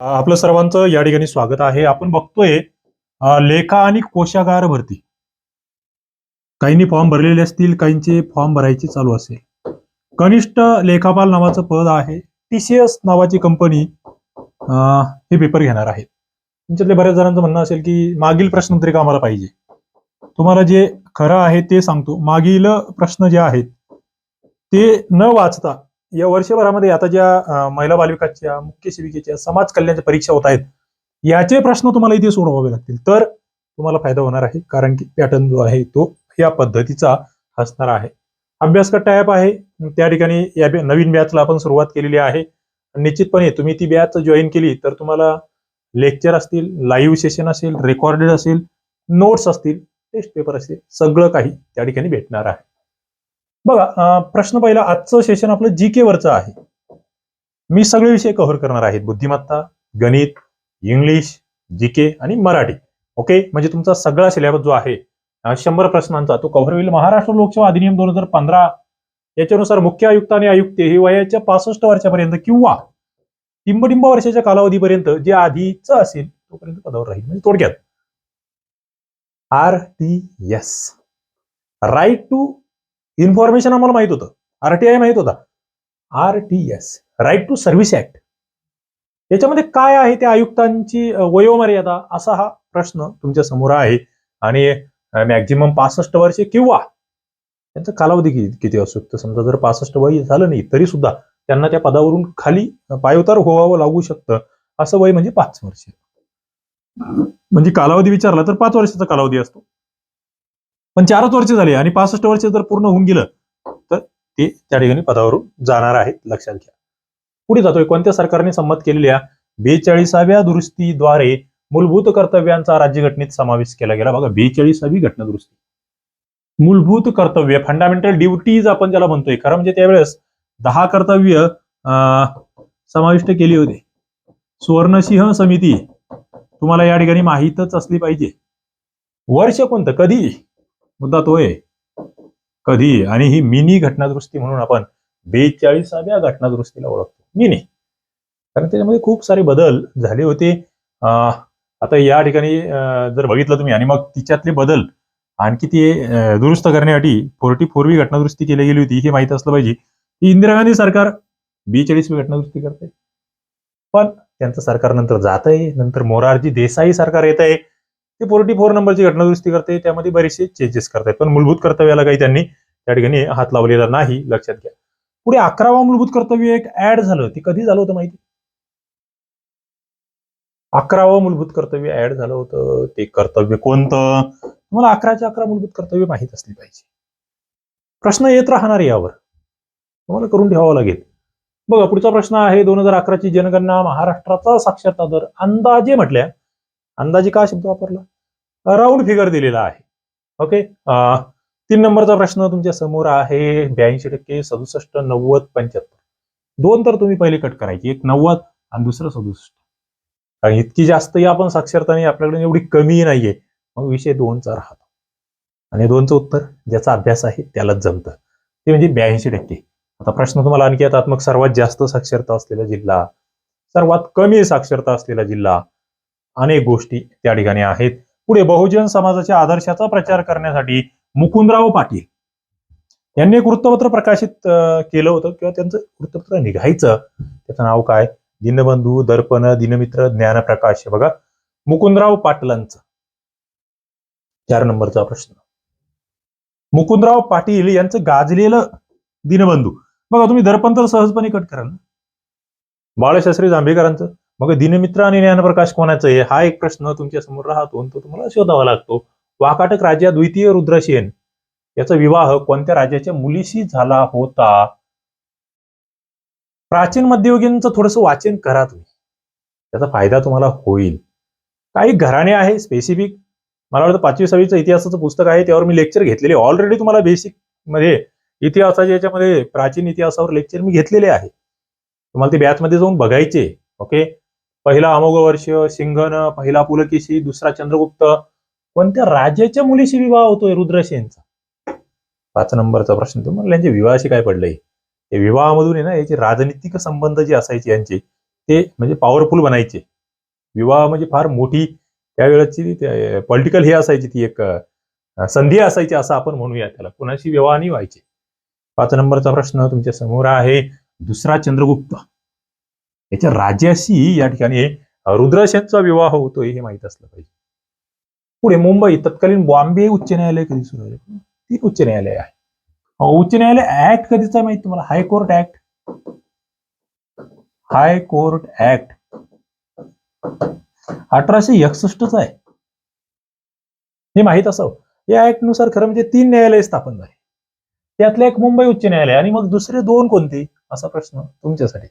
आपलं सर्वांचं या ठिकाणी स्वागत आहे. आपण बघतोय लेखा आणि कोशागार भरती. काहींनी फॉर्म भरलेले असतील काहींचे फॉर्म भरायचे चालू असेल. कनिष्ठ लेखापाल नावाचं पद आहे. टीसीएस नावाची कंपनी हे पेपर घेणार आहे. तुमच्यातले बऱ्याच जणांचं म्हणणं असेल की मागील प्रश्नपत्रिका आम्हाला पाहिजे. तुम्हाला जे खरं आहे ते सांगतो. मागील प्रश्न जे आहेत ते न वाचता या वर्षभरामध्ये आता ज्या महिला बालविकासच्या मुख्य सेविकेच्या समाज कल्याणच्या परीक्षा होत आहेत याचे प्रश्न तुम्हाला इथे सोडवावे लागतील. तर तुम्हाला फायदा होणार आहे कारण की पॅटर्न जो आहे तो या पद्धतीचा असणार आहे. अभ्यासकट्टा ॲप आहे. त्या ठिकाणी या नवीन बॅचला आपण सुरुवात केलेली आहे. निश्चितपणे तुम्ही ती बॅच जॉईन केली तर तुम्हाला लेक्चर असतील लाईव्ह सेशन असेल रेकॉर्डेड असेल नोट्स असतील टेस्ट पेपर असेल सगळं काही त्या ठिकाणी भेटणार आहे. बघा प्रश्न पहिला आजचं सेशन आपलं जी के वरचं आहे. मी सगळे विषय कव्हर करणार आहेत बुद्धिमत्ता गणित इंग्लिश जी के आणि मराठी. ओके म्हणजे तुमचा सगळा सिलेबस जो आहे शंभर प्रश्नांचा तो कव्हर होईल महाराष्ट्र लोकसेवा अधिनियम दोन हजार पंधरा. याच्यानुसार मुख्य आयुक्त आणि आयुक्त हे वयाच्या पासष्ट वर्षापर्यंत किंवा टिंबटिंब वर्षाच्या कालावधीपर्यंत जे आधीच असेल तोपर्यंत पदावर राहील. म्हणजे थोडक्यात. R T S right to information आम्हाला माहीत होतं. आरटीआय माहीत होता. R T S right to service act याच्यामध्ये काय आहे त्या आयुक्तांची वयोमर्यादा असा हा प्रश्न तुमच्यासमोर आहे. आणि मॅक्झिमम पासष्ट वर्षे किंवा त्यांचा कालावधी किती किती असू शकतो? समजा जर पासष्ट वय झालं नाही तरी सुद्धा त्यांना त्या पदावरून खाली पायउतार व्हावं लागू शकतं. असं वय म्हणजे पाच वर्ष. म्हणजे कालावधी विचारला तर पाच वर्षाचा कालावधी असतो. पण चारच वर्ष झाली आणि पासष्ट वर्ष जर पूर्ण होऊन गेलं तर ते त्या ठिकाणी पदावरून जाणार आहेत लक्षात घ्या. पुढे जातोय कोणत्या सरकारने संमत केलेल्या बेचाळीसाव्या दुरुस्तीद्वारे मूलभूत कर्तव्यांचा राज्यघटनेत समावेश केला गेला. बघा बेचाळीसावी घटना दुरुस्ती मूलभूत कर्तव्य फंडामेंटल ड्युटीज आपण ज्याला म्हणतोय खरं म्हणजे त्यावेळेस दहा कर्तव्य समाविष्ट केली होती. सुवर्णसिंह समिती तुम्हाला या ठिकाणी माहीतच असली पाहिजे. वर्ष कोणतं? कधी? मुद्दा तो आहे. कधी आणि ही मिनी घटनादुरुस्ती म्हणून आपण बेचाळीसाव्या घटनादुरुस्तीला ओळखतो. मिनी. कारण त्याच्यामध्ये खूप सारे बदल झाले होते. आता या ठिकाणी जर बघितलं तुम्ही आणि मग तिच्यातले बदल आणखी ते दुरुस्त करण्यासाठी फोर्टी फोरवी घटनादुरुस्ती केली गेली होती हे माहीत असलं पाहिजे. की इंदिरा गांधी सरकार बेचाळीसवी घटनादुरुस्ती करते पण त्यांचं सरकार नंतर जात आहे नंतर मोरारजी देसाई सरकार येत आहे ती फोर्टी फोर नंबरची घटनादुरुस्ती करते त्यामध्ये बरेचसे चेंजेस करतात पण मूलभूत कर्तव्याला काही त्यांनी त्या ठिकाणी हात लावलेला नाही लक्षात घ्या. पुढे अकरावा मूलभूत कर्तव्य एक ऍड झालं. ते कधी झालं होतं माहिती? अकरावं मूलभूत कर्तव्य ऍड झालं होतं. ते कर्तव्य कोणतं? तुम्हाला अकराच्या अकरा मूलभूत कर्तव्य माहीत असली पाहिजे. प्रश्न येत राहणार यावर. तुम्हाला करून ठेवावं लागेल. बघा पुढचा प्रश्न आहे दोन हजार अकराची जनगणना महाराष्ट्राचा साक्षरता दर. अंदाजे म्हटल्या अंदाजे का शब्द वापरला? राऊंड फिगर दिलेला आहे. ओके तीन नंबरचा प्रश्न तुमच्यासमोर आहे. ब्याऐंशी टक्के सदुसष्ट नव्वद पंच्याहत्तर. दोन तर तुम्ही पहिले कट करायची. एक नव्वद आणि दुसरं सदुसष्ट. कारण इतकी जास्त या आपण साक्षरता नाही आपल्याकडे एवढी कमी नाहीये. मग विषय दोनचा राहतो. आणि दोनचं उत्तर ज्याचा अभ्यास आहे त्यालाच जमतं. ते म्हणजे ब्याऐंशी टक्के. आता प्रश्न तुम्हाला आणखी येतात मग सर्वात जास्त साक्षरता असलेला जिल्हा सर्वात कमी साक्षरता असलेला जिल्हा अनेक गोष्टी त्या ठिकाणी आहेत. पुढे बहुजन समाजाच्या आदर्शाचा प्रचार करण्यासाठी मुकुंदराव पाटील यांनी एक वृत्तपत्र प्रकाशित केलं होतं किंवा त्यांचं वृत्तपत्र निघायचं. त्याचं नाव काय? दिनबंधू दर्पण दिनमित्र ज्ञानप्रकाश. हे बघा मुकुंदराव पाटलांचं. चार नंबरचा प्रश्न. मुकुंदराव पाटील यांचं गाजलेलं दिनबंधू. बघा तुम्ही दर्पण तर सहजपणे कट कराल ना. बाळशास्त्री जांभेकरांचं. मग दिनमित्र आणि ज्ञानप्रकाश कोणाचं आहे? हा एक प्रश्न तुमच्यासमोर राहतो तो तुम्हाला शोधावा लागतो. वाकाटक राजा द्वितीय रुद्रसेन याचा विवाह कोणत्या राजाच्या मुलीशी झाला होता? प्राचीन मध्ययुगीनचं थोडंसं वाचन करा तुम्ही. त्याचा फायदा तुम्हाला होईल. काही घराणे आहे स्पेसिफिक मला वाटतं पाचवी सहावीचं इतिहासाचं पुस्तक आहे त्यावर मी लेक्चर घेतलेले ऑलरेडी तुम्हाला बेसिकमध्ये इतिहासाच्या याच्यामध्ये प्राचीन इतिहासावर लेक्चर मी घेतलेले आहे. तुम्हाला ते बॅचमध्ये जाऊन बघायचे ओके पहिला अमोघ वर्ष सिंघन पहिला पुलकेशी दुसरा चंद्रगुप्त. कोणत्या राजाच्या मुलीशी विवाह होतोय रुद्रसेनचा पाच नंबरचा प्रश्न तुम्हाला यांच्या विवाहाशी काय पडलंय? हे विवाहामधून आहे ना याचे राजनीतिक संबंध जे असायचे यांचे ते म्हणजे पॉवरफुल बनायचे. विवाह म्हणजे फार मोठी त्यावेळेची पॉलिटिकल हे असायची ती एक संधी असायची असं आपण म्हणूया त्याला. कुणाशी विवाह नाही व्हायचे. पाच नंबरचा प्रश्न तुमच्यासमोर आहे दुसरा चंद्रगुप्त. याच्या राजाशी या ठिकाणी रुद्रसेनचा विवाह होतोय हे माहीत असलं पाहिजे. पुढे मुंबई तत्कालीन बॉम्बे उच्च न्यायालय कधी सुरू झाले? ती उच्च न्यायालय आहे. उच्च न्यायालय ऍक्ट कधीचा आहे माहिती तुम्हाला? High court act high court act अठराशे एकसष्टचा आहे. हे माहीत असावं. या ऍक्टनुसार खरं म्हणजे तीन न्यायालय स्थापन झाले. त्यातलं एक मुंबई उच्च न्यायालय आणि मग दुसरे दोन कोणते? असा प्रश्न तुमच्यासाठी.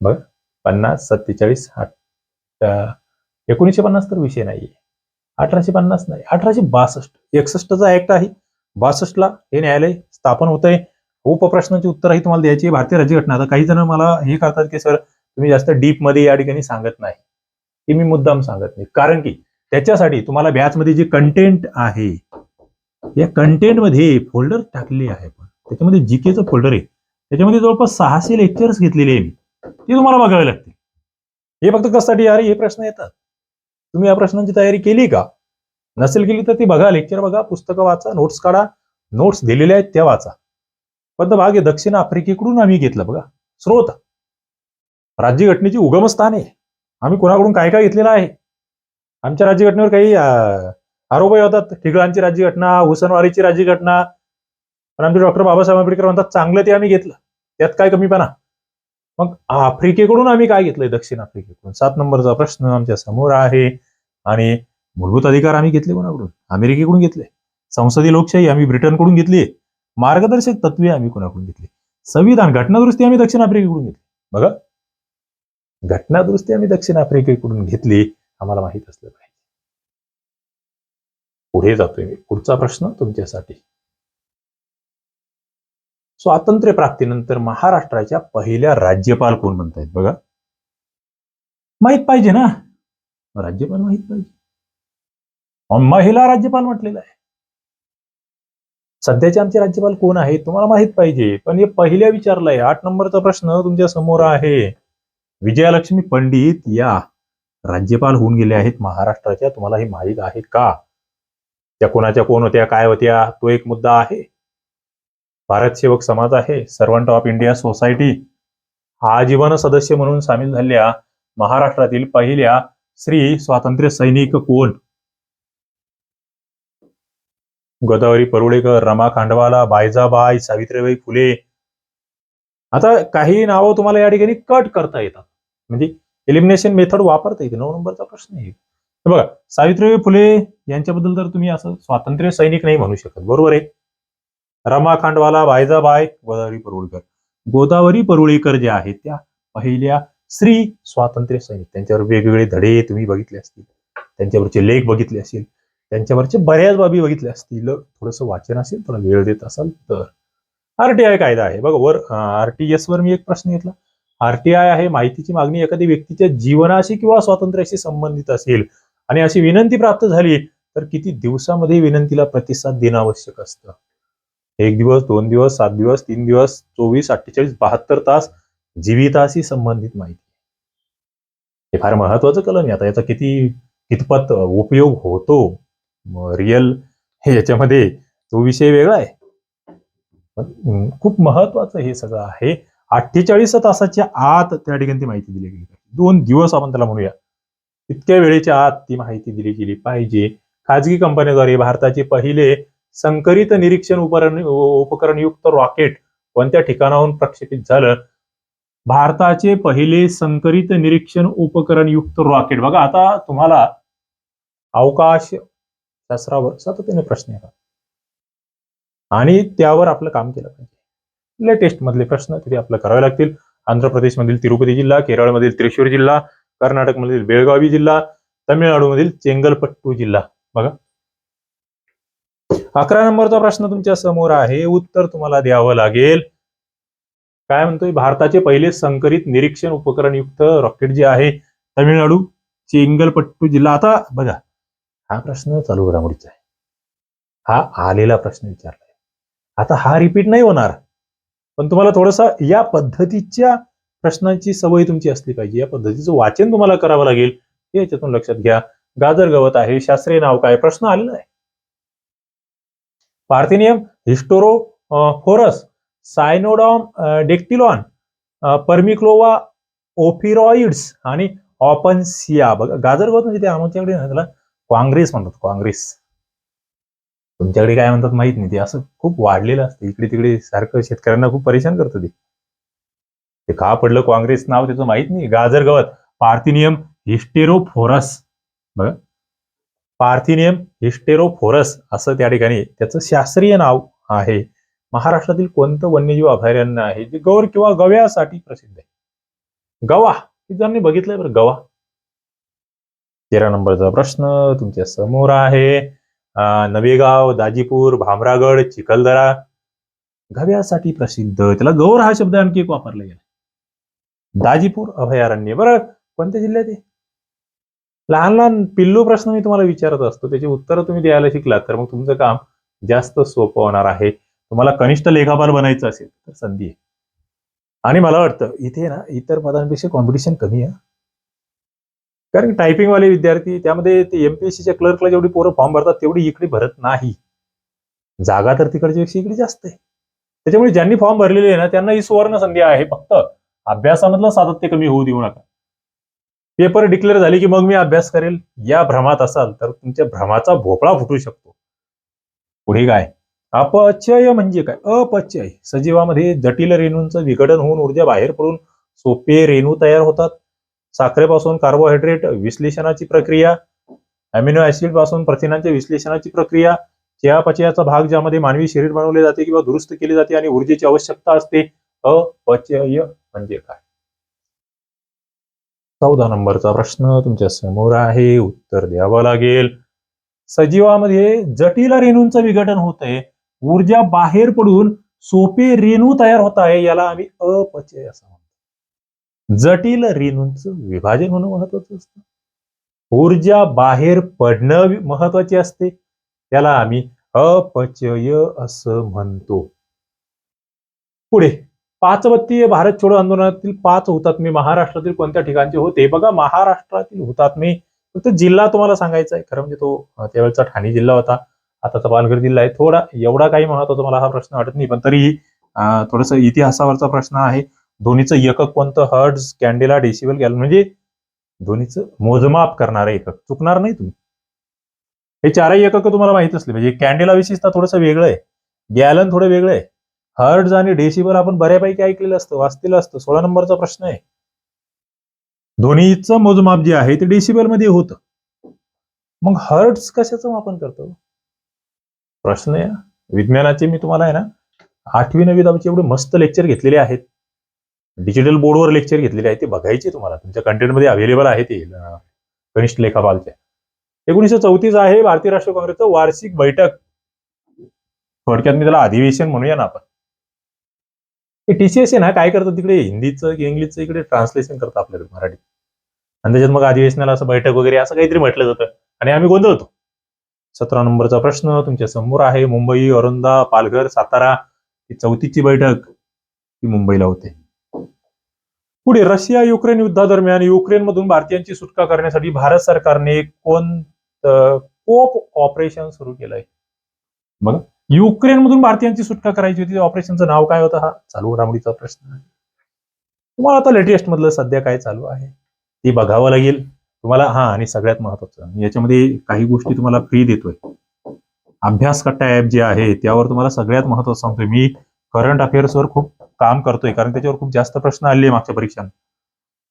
बघ पन्नास सत्तेचाळीस आठ. एकोणीसशे पन्नास तर विषय नाहीये. अठराशे पन्नास नाही अठराशे बासष्ट. एकसष्टचा ऍक्ट आहे. बासष्टला हे न्यायालय स्थापन होत आहे उपप्रश्नाची उत्तरही तुम्हाला द्यायची आहे. भारतीय राज्यघटना. आता काही जण मला हे करतात की सर तुम्ही जास्त डीपमध्ये या ठिकाणी सांगत नाही. ते मी मुद्दाम सांगत नाही. कारण की त्याच्यासाठी तुम्हाला बॅचमध्ये जे कंटेंट आहे या कंटेंटमध्ये फोल्डर टाकले आहे पण त्याच्यामध्ये जीकेचं फोल्डर आहे. त्याच्यामध्ये जवळपास सहाशे लेक्चर्स घेतलेले आहे मी ती तुम्हाला बघावी लागते. हे फक्त कशासाठी अरे हे प्रश्न येतात. तुम्ही या प्रश्नांची तयारी केली का? नसेल केली तर ती बघा लेक्चर बघा पुस्तकं वाचा नोट्स काढा. नोट्स दिलेल्या आहेत त्या वाचा. पण भाग आहे दक्षिण आफ्रिकेकडून आम्ही घेतलं बघा. स्रोत. राज्यघटनेची उगमस्थान आहे. आम्ही कोणाकडून काय काय घेतलेलं आहे? आमच्या राज्यघटनेवर काही आरोपही होतात. ठिगळांची राज्यघटना हुसनवारीची राज्यघटना. पण आमचे डॉक्टर बाबासाहेब आंबेडकर म्हणतात चांगलं ते आम्ही घेतलं. त्यात काय कमीपणा? मग आफ्रिकेकडून आम्ही काय घेतलंय? दक्षिण आफ्रिकेकडून. सात नंबरचा प्रश्न आमच्यासमोर आहे. आणि मूलभूत अधिकार आम्ही घेतले कोणाकडून? अमेरिकेकडून घेतले. संसदीय लोकशाही आम्ही ब्रिटनकडून घेतली मार्गदर्शक तत्वे आम्ही कोणाकडून घेतली? संविधान घटनादुरुस्ती आम्ही दक्षिण आफ्रिकेकडून घेतली. बघा. घटनादुरुस्ती आम्ही दक्षिण आफ्रिकेकडून घेतली आम्हाला माहीत असलं पाहिजे. पुढे जातोय मी. पुढचा प्रश्न तुमच्यासाठी. स्वातंत्र्य प्राप्तीनंतर महाराष्ट्राच्या पहिल्या राज्यपाल कोण म्हणतायत बघा? माहीत पाहिजे ना? राज्यपाल माहीत पाहिजे. महिला राज्यपाल म्हटलेलं आहे. सध्याचे आमचे राज्यपाल कोण आहेत तुम्हाला माहीत पाहिजे. पण हे पहिल्या विचारलंय. आठ नंबरचा प्रश्न तुमच्यासमोर आहे. विजयालक्ष्मी पंडित या राज्यपाल होऊन गेले आहेत महाराष्ट्राच्या. तुम्हाला हे माहीत आहे का? त्या कोणाच्या कोण होत्या? काय होत्या? तो एक मुद्दा आहे. भारत सेवक समाज आहे सर्वंट ऑफ इंडिया सोसायटी. आजीवन सदस्य म्हणून सामील झालेल्या महाराष्ट्रातील पहिल्या श्री स्वातंत्र्य सैनिक कोण? गोदावरी परुळेकर रमा खांडवाला बायजाबाई सावित्रीबाई फुले. आता काही नावं तुम्हाला या ठिकाणी कट करता येतात. म्हणजे एलिमिनेशन मेथड वापरता येते. नऊ नंबरचा प्रश्न आहे. बघा सावित्रीबाई फुले यांच्याबद्दल तर तुम्ही असं स्वातंत्र्य सैनिक नाही म्हणू शकत. बरोबर आहे. रमा खांडवाला बायजाबाय गोदावरी परुळकर. गोदावरी परुळेकर ज्या आहेत त्या पहिल्या श्री स्वातंत्र्य सैनिक. त्यांच्यावर वेगवेगळे धडे तुम्ही बघितले असतील. त्यांच्यावरचे लेख बघितले असतील. त्यांच्यावरचे बऱ्याच बाबी बघितल्या असतील. थोडंसं वाचन असेल थोडा वेळ देत असाल तर. आरटीआय कायदा आहे. बघा वर आरटीएस वर मी एक प्रश्न घेतला. आरटीआय आहे माहितीची मागणी एखाद्या व्यक्तीच्या जीवनाशी किंवा स्वातंत्र्याशी संबंधित असेल आणि अशी विनंती प्राप्त झाली तर किती दिवसामध्ये विनंतीला प्रतिसाद देणं आवश्यक असतं? एक दिवस दोन दिवस सात दिवस तीन दिवस चोवीस अठ्ठेचाळीस बहात्तर तास जीविताशी संबंधित माहिती. हे फार महत्वाचं कलम आहे. आता याचा किती कितपत उपयोग होतो? रिअल हे याच्यामध्ये तो विषय वेगळा आहे. पण खूप महत्वाचं हे सगळं आहे. अठ्ठेचाळीस तासाच्या आत त्या ठिकाणी ती माहिती दिली गेली पाहिजे. दोन दिवस आपण त्याला म्हणूया. इतक्या वेळेच्या आत ती माहिती दिली गेली पाहिजे. खाजगी कंपनीद्वारे भारताचे पहिले संकरित निरीक्षण उपकरण उपकरणयुक्त रॉकेट कोणत्या ठिकाणाहून प्रक्षेपित झालं? भारताचे पहिले संकरित निरीक्षण उपकरणयुक्त रॉकेट. बघा आता तुम्हाला अवकाश शास्त्रावर सातत्याने प्रश्न येतात. आणि त्यावर आपलं काम केलं पाहिजे. लेटेस्ट मधले प्रश्न तिथे आपलं करावे लागतील. आंध्र प्रदेशमधील तिरुपती जिल्हा केरळमधील त्रिशूर जिल्हा कर्नाटकमधील बेळगावी जिल्हा तमिळनाडूमधील चेंगलपट्टू जिल्हा. बघा. अकरा नंबरचा प्रश्न तुमच्यासमोर आहे. उत्तर तुम्हाला द्यावं लागेल. काय म्हणतोय? भारताचे पहिले संकरित निरीक्षण उपकरण युक्त रॉकेट जे आहे तमिळनाडू चेंगलपट्टू जिल्हा. आता बघा हा प्रश्न चालू घडामोडीचा आहे हा आलेला प्रश्न विचारलाय. आता हा रिपीट नाही होणार. पण तुम्हाला थोडसा या पद्धतीच्या प्रश्नांची सवय तुमची असली पाहिजे. या पद्धतीचं वाचन तुम्हाला करावं लागेल. हे याच्यातून लक्षात घ्या. गाजर गवत आहे शास्त्रीय नाव काय? प्रश्न आलेला आहे. पार्थिनियम हिस्टोरो फोरस सायनोडॉम डेक्टिलॉन परमिक्लोवा ओफिरॉइड्स आणि ऑपन्सिया. बघा गाजर गवत म्हणजे ते आमच्याकडे त्याला काँग्रेस म्हणतात काँग्रेस. तुमच्याकडे काय म्हणतात माहीत नाही ते असं खूप वाढलेलं असतं. इकडे तिकडे सारखं शेतकऱ्यांना खूप परेशान करतं ते. ते का पडलं काँग्रेस नाव त्याचं माहीत नाही. गाजर गवत पार्थिनियम हिस्टेरोफोरस. बघा. पार्थिनियम हिस्टेरोफोरस असं त्या ठिकाणी त्याचं शास्त्रीय नाव आहे. महाराष्ट्रातील कोणतं वन्यजीव अभयारण्य आहे? जे गौर किंवा गव्यासाठी प्रसिद्ध आहे. गवा. किती जणांनी बघितलंय बरं गवा? तेरा नंबरचा प्रश्न तुमच्यासमोर आहे. नवेगाव दाजीपूर भामरागड चिखलदरा. गव्यासाठी प्रसिद्ध. त्याला गौर हा शब्द आणखी एक वापरला गेला. दाजीपूर अभयारण्य. बरं कोणत्या जिल्ह्यात आहे? लहान लहान पिल्लू प्रश्न मी तुम्हाला विचारत असतो. त्याची उत्तरं तुम्ही द्यायला शिकलात तर मग तुमचं काम जास्त सोपं होणार आहे. तुम्हाला कनिष्ठ लेखापाल बनायचं असेल तर संधी आहे. आणि मला वाटतं इथे ना इतर पदांपेक्षा कॉम्पिटिशन कमी आहे कारण टायपिंग वाले विद्यार्थी त्यामध्ये ते एमपीएससीच्या क्लर्कला जेवढी पोरं फॉर्म भरतात तेवढी इकडे भरत नाही. जागा तर तिकडच्यापेक्षा इकडे जास्त आहे. त्याच्यामुळे ज्यांनी फॉर्म भरलेले आहे ना त्यांना ही सुवर्ण संधी आहे फक्त अभ्यासामधलं सातत्य कमी होऊ देऊ नका. पेपर डिक्लेअर झाले की मग मी अभ्यास करेल. या भ्रमात असाल तर तुमच्या भ्रमाचा भोपळा फुटू शकतो. पुढे काय? अपचय म्हणजे काय? अपचय. सजीवामध्ये जटिल रेणूंचं विघटन होऊन ऊर्जा बाहेर पडून सोपे रेणू तयार होतात. साखरेपासून कार्बोहायड्रेट विश्लेषणाची प्रक्रिया अमिनो ऍसिडपासून प्रथिनांच्या विश्लेषणाची प्रक्रिया चयापचयाचा भाग ज्यामध्ये मानवी शरीर बनवले जाते किंवा दुरुस्त केले जाते आणि ऊर्जेची आवश्यकता असते. अपचय म्हणजे काय? चौदा नंबरचा प्रश्न तुमच्यासमोर आहे. उत्तर द्यावं लागेल. सजीवामध्ये जटिल रेणूंचं विघटन होत आहे ऊर्जा बाहेर पडून सोपे रेणू तयार होत आहे याला आम्ही अपचय असं म्हणतो. जटिल रेणूंचं विभाजन होणं महत्वाचं असतं. ऊर्जा बाहेर पडणं महत्त्वाचे असते. त्याला आम्ही अपचय असं म्हणतो. पुढे. पाचवत्तीय भारत छोडो आंदोलनातील पाच हुतात्मे महाराष्ट्रातील कोणत्या ठिकाणचे होते? बघा महाराष्ट्रातील हुतात्मे फक्त जिल्हा तुम्हाला सांगायचा आहे. खरं म्हणजे तो त्यावेळेचा ठाणे जिल्हा होता. आताचा पालघर जिल्हा आहे. थोडा एवढा काही महत्त्वाचा मला हा प्रश्न वाटत नाही पण तरीही थोडस इतिहासावरचा प्रश्न आहे. दोन्हीचं एकक कोणतं? हर्ड्स कॅन्डेला डेसिबल गॅल म्हणजे दोन्हीचं मोजमाप करणारं एकक. चुकणार नाही तुम्ही. हे चारही एकक तुम्हाला माहीत असले म्हणजे कॅन्डेला विशेषतः थोडंसं वेगळं आहे. गॅलन थोडं वेगळं आहे. हर्ड्स आणि डेसिबल आपण बऱ्यापैकी ऐकलेलं असतं वाचलेलं असतं. सोळा नंबरचा प्रश्न आहे. ध्वनीचं मोजमाप जे आहे ते डेसिबलमध्ये होतं. मग हर्ट्स कशाचं मापन करतो? प्रश्न या. विज्ञानाचे मी तुम्हाला आहे ना आठवी नवी दहावीचे एवढे मस्त लेक्चर घेतलेले आहेत. डिजिटल बोर्डवर लेक्चर घेतलेले आहेत ते बघायचे तुम्हाला. तुमच्या कंटेंटमध्ये अवेलेबल आहे ते कनिष्ठ लेखापालच्या एकोणीसशे चौतीस आहे भारतीय राष्ट्रीय काँग्रेसचं वार्षिक बैठक. थोडक्यात मी त्याला अधिवेशन म्हणूया ना आपण. टीसीएस आहे ना काय करतात तिकडे? हिंदीचं की इंग्लिशचं इकडे ट्रान्सलेशन करतात आपल्याकडे मराठी आणि त्याच्यात मग अधिवेशनाला असं बैठक वगैरे असं काहीतरी म्हटलं जातं. आणि आम्ही गोंधळतो सतरा नंबरचा प्रश्न तुमच्यासमोर आहे. मुंबई औरंदा पालघर सातारा ही चौथीची बैठक ही मुंबईला होते. पुढे रशिया युक्रेन युद्धादरम्यान युक्रेनमधून भारतीयांची सुटका करण्यासाठी भारत सरकारने कोण कोप ऑपरेशन सुरू केलंय? बघा. युक्रेनमधून भारतीयांची सुटका करायची होती ऑपरेशनचं नाव काय होतं हा? चालू घडामोडीचा प्रश्न आहे. तुम्हाला आता लेटेस्ट मधलं सध्या काय चालू आहे? ते बघावं लागेल. तुम्हाला हा आणि सगळ्यात महत्वाचं याच्यामध्ये काही गोष्टी तुम्हाला फ्री देतोय. अभ्यास कट्टा ऍप जे आहे त्यावर तुम्हाला सगळ्यात महत्वाचं सांगतोय. मी करंट अफेअर्सवर खूप काम करतोय कारण त्याच्यावर खूप जास्त प्रश्न आले मागच्या परीक्षांत.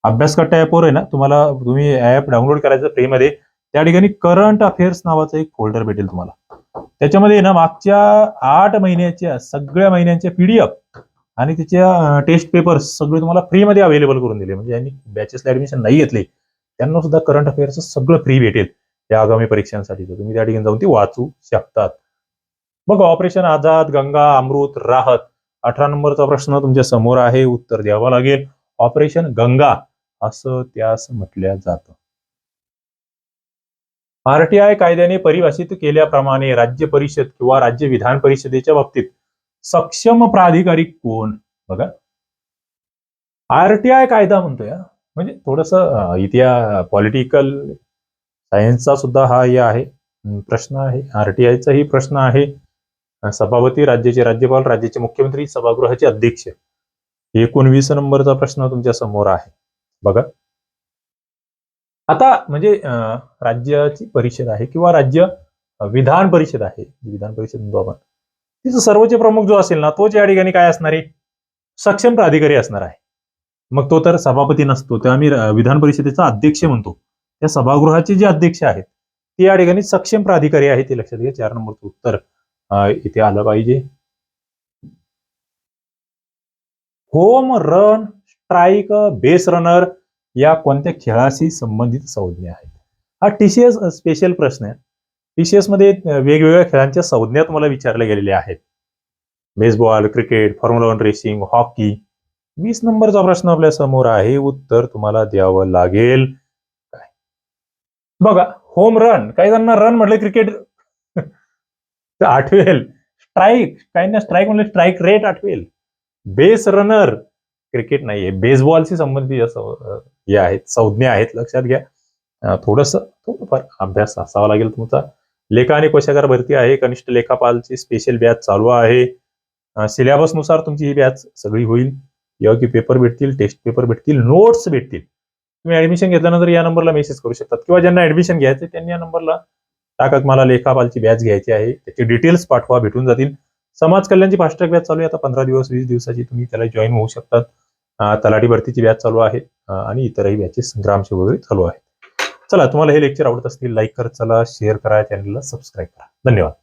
अभ्यास कट्टा ऍपवर आहे ना तुम्हाला तुम्ही ऍप डाउनलोड करायचं फ्रीमध्ये त्या ठिकाणी करंट अफेअर्स नावाचं एक फोल्डर भेटेल तुम्हाला. त्याच्यामध्ये ना मागच्या आठ महिन्याच्या सगळ्या महिन्यांच्या पीडीएफ आणि त्याच्या टेस्ट पेपर्स सगळे तुम्हाला फ्रीमध्ये अवेलेबल करून दिले. म्हणजे यांनी बॅचेसला ऍडमिशन नाही घेतले. त्यांना सुद्धा करंट अफेअर्स सगळं फ्री भेटेल या आगामी परीक्षांसाठी. तर तुम्ही त्या ठिकाणी जाऊन ती वाचू शकतात. बघा ऑपरेशन आझाद गंगा अमृत राहत अठरा नंबरचा प्रश्न तुमच्यासमोर आहे. उत्तर द्यावं लागेल. ऑपरेशन गंगा असं त्यास म्हटल्या जातं. आरटीआय कायद्याने परिभाषित केल्याप्रमाणे राज्य परिषद किंवा राज्य विधान परिषदेच्या बाबतीत सक्षम प्राधिकारी कोण? बघा. आरटीआय कायदा म्हणतोय म्हणजे थोडस इतिहास पॉलिटिकल सायन्सचा सुद्धा हा हे आहे. प्रश्न आहे. आरटीआयचाही प्रश्न आहे. सभापती राज्याचे राज्यपाल राज्याचे मुख्यमंत्री सभागृहाचे अध्यक्ष. एकोणवीस नंबरचा प्रश्न तुमच्यासमोर आहे. बघा. आता म्हणजे राज्याची परिषद आहे किंवा राज्य विधान परिषद आहे विधान परिषद म्हणतो आपण तिचं सर्वोच्च प्रमुख जो असेल ना तोच या ठिकाणी काय असणार आहे? सक्षम प्राधिकारी असणार आहे. मग तो तर सभापती नसतो. तेव्हा आम्ही विधान परिषदेचा अध्यक्ष म्हणतो. त्या सभागृहाचे जे अध्यक्ष आहेत ते या ठिकाणी सक्षम प्राधिकारी आहे ते लक्षात घ्या. चार नंबरचं उत्तर इथे आलं पाहिजे. Home run strike base runner या कोणत्या खेळाशी संबंधित संज्ञा आहेत? हा टीसीएस स्पेशल प्रश्न आहे. टीसीएसमध्ये एसमध्ये वेगवेगळ्या खेळांच्या संज्ञा तुम्हाला विचारल्या गेलेल्या आहेत. Baseball cricket formula one racing hockey वीस नंबरचा प्रश्न आपल्यासमोर आहे. उत्तर तुम्हाला द्यावं लागेल. काय बघा होम रन काही जणांना रन म्हटलं क्रिकेट आठवेल. स्ट्राईक काहींना स्ट्राईक म्हणलं स्ट्राईक रेट आठवेल. बेस रनर क्रिकेट नाहीये. बेसबॉलशी संबंधित असं या हे आहेत संज्ञा आहेत लक्षात घ्या. थोडस थोडंफार अभ्यास असावा लागेल तुमचा. लेखा आणि कोशागार भरती आहे. कनिष्ठ लेखापालची स्पेशल बॅच चालू आहे. सिलेबसनुसार तुमची ही बॅच सगळी होईल. योग्य पेपर भेटतील टेस्ट पेपर भेटतील नोट्स भेटतील. तुम्ही ऍडमिशन घेतल्यानंतर या नंबरला मेसेज करू शकतात. किंवा ज्यांना ऍडमिशन घ्यायचं त्यांनी या नंबरला टाकत मला लेखापालची बॅच घ्यायची आहे. त्याची डिटेल्स पाठवा भेटून जातील. समाज कल्याणची फास्ट ट्रॅक बॅच चालू आहे. आता पंधरा दिवस वीस दिवसाची तुम्ही त्याला जॉईन होऊ शकतात. तलाठी भरतीची बॅच चालू आहे आणि इतरही बॅचेस ग्रामचे वगैरे चालू आहेत. चला तुम्हाला हे लेक्चर आवडत असतील लाईक करत चला शेअर करा चॅनलला सबस्क्राईब करा. धन्यवाद.